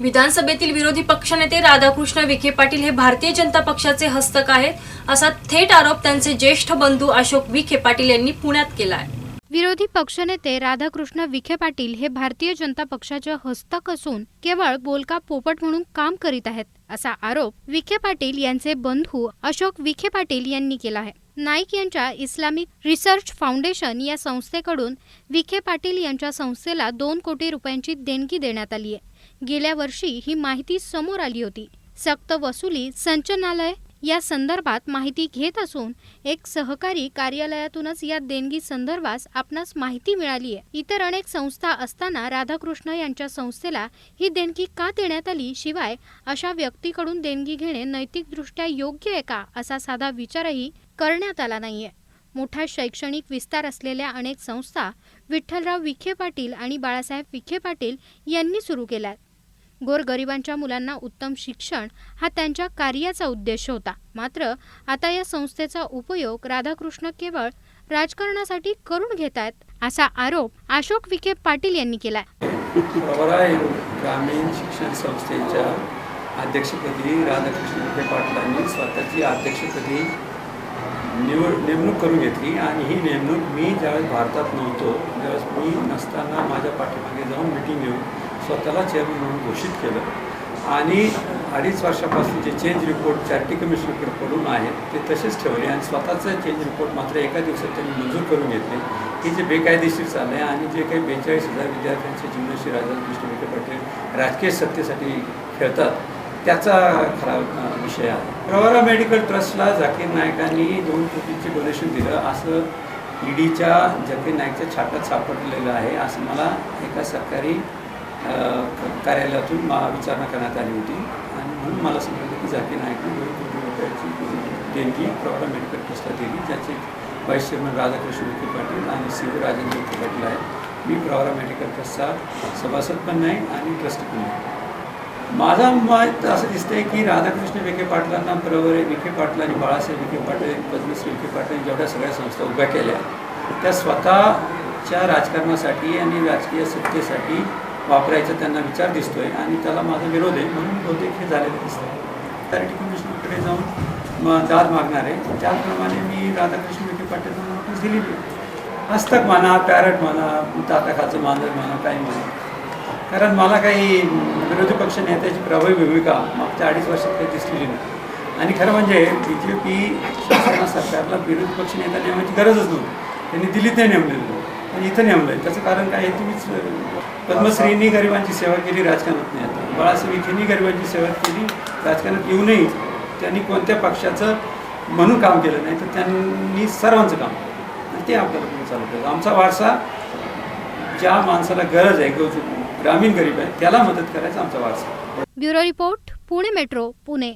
विधानसभेतील विरोधी पक्षनेते राधाकृष्ण विखे पाटील हे भारतीय जनता पक्षाचे हस्तक आहेत असा थेट आरोप त्यांचे ज्येष्ठ बंधू अशोक विखे पाटील यांनी पुण्यात केला आहे. विरोधी पक्षनेते राधाकृष्ण विखे पाटील हे भारतीय जनता पक्षाचे हस्तक असून केवळ बोलका पोपट म्हणून काम करीत आहेत असा आरोप विखे पाटील यांचे बंधू अशोक विखे पाटील यांनी केला आहे. नाईक यांच्या इस्लामिक रिसर्च फाउंडेशन या संस्थेकडून विखे पाटील यांच्या संस्थेला दोन कोटी रुपयांची देणगी देण्यात आली आहे गेल्या वर्षी ही माहिती समोर आली होती. सक्त वसुली संचनालय या संदर्भात माहिती घेत असून एक सहकारी कार्यालयातूनच या देणगी संदर्भात आपणास माहिती मिळाली आहे. इतर अनेक संस्था असताना राधाकृष्ण यांच्या संस्थेला ही देणगी का देण्यात आली? शिवाय अशा व्यक्तीकडून देणगी घेणे नैतिकदृष्ट्या योग्य आहे का? असा साधा विचारही करण्यात आला नाहीये. मोठा शैक्षणिक विस्तार असलेल्या अनेक संस्था विठ्ठलराव विखे पाटील आणि बाळासाहेब विखे पाटील यांनी सुरू केल्या गोरगरिबांच्या मुलांना उत्तम शिक्षण हा त्यांच्या कार्याचा उद्देश होता. मात्र आता या संस्थेचा उपयोग राधाकृष्ण केवळ राजकारणासाठी करून घेत आहेत असा आरोप अशोक विखे पाटील यांनी केलाय. ग्रामीण शिक्षण संस्थेच्या अध्यक्षपदी राधाकृष्ण विखे पाटलांनी स्वतःची अध्यक्षपदी निवड नेमणूक करून घेतली आणि ही नेमणूक मी ज्यावेळेस भारतात नव्हतो ज्यावेळेस मी नसताना माझ्या पाठीमागे जाऊन मिटिंग घेऊन स्वतःला चेअरमन म्हणून घोषित केलं. आणि अडीच वर्षापासून जे चेंज रिपोर्ट चॅरिटी कमिशनकडे पडून आहेत ते तसेच ठेवले आणि स्वतःचं चेंज रिपोर्ट मात्र एका दिवसात त्यांनी मंजूर करून घेतले. की जे बेकायदेशीर चाललं आहे आणि जे काही बेचाळीस हजार विद्यार्थ्यांचे जीवनश्री राधाकृष्ण विखे पाटील राजकीय सत्तेसाठी खेळतात त्याचा खरा विषय आहे. प्रवरा मेडिकल ट्रस्टला झाकीर नायकांनी दोन कोटीचे डोनेशन दिलं. असं ईडीच्या झाकीर नायकच्या छाप्यात सापडलेलं आहे. असं मला एका सरकारी कार्यालयातून मा विचारणा करण्यात आली होती. आणि म्हणून मला समजलं की झाकीर नाईकने दोन कोटी रुपयाची देणगी प्रवरा मेडिकल ट्रस्टला दिली ज्याचे व्हाईस चेअरमन राधाकृष्ण विखे पाटील आणि सी राजेंद्र विखे पाटील आहेत. मी प्रवरा मेडिकल ट्रस्टचा सभासद पण नाही आणि ट्रस्ट पण नाही. माझा मत असं दिसतंय की राधाकृष्ण विखे पाटलांना प्रवरे विखे पाटील आणि बाळासाहेब विखे पाटील पद्मश्री विखे पाटील जेवढ्या सगळ्या संस्था उभ्या केल्या त्या स्वतःच्या राजकारणासाठी आणि राजकीय सत्तेसाठी वापरायचा त्यांना विचार दिसतोय आणि त्याला माझा विरोध आहे म्हणून बहुतेक हे झालेलं दिसतंय. तरी कमिशनरकडे जाऊन मग दाद मागणार आहे. त्याचप्रमाणे मी राधाकृष्ण विखे पाटील नोटीस दिलेली हस्तक म्हणा पॅरट म्हणा ताटाखाचं मांजर म्हणा काही म्हणा. कारण मला काही विरोधी पक्ष नेत्याची प्रभावी भूमिका मागच्या अडीच वर्षात काही दिसलेली नाही. आणि खरं म्हणजे बी जे पी शासना सरकारला विरोधी पक्ष नेता नेमण्याची गरजच नव्हती. त्यांनी दिल्लीत नाही. नेमलेलं आणि इथं नेमलं आहे त्याचं कारण काय आहे तुम्हीच पद्मश्रींनी गरिबांची सेवा केली राजकारणात नाही आता. बाळासाहेब गरिबांची सेवा केली राजकारणात येऊनही त्यांनी कोणत्या पक्षाचं म्हणून काम केलं नाही तर त्यांनी सर्वांचं काम केलं. आणि ते आपल्याला पुढे चालू केलं आमचा वारसा ज्या माणसाला गरज आहे ग्रामीण गरीब आहे त्याला मदत करायचा आमचा वारसा. Bureau report Pune metro Pune.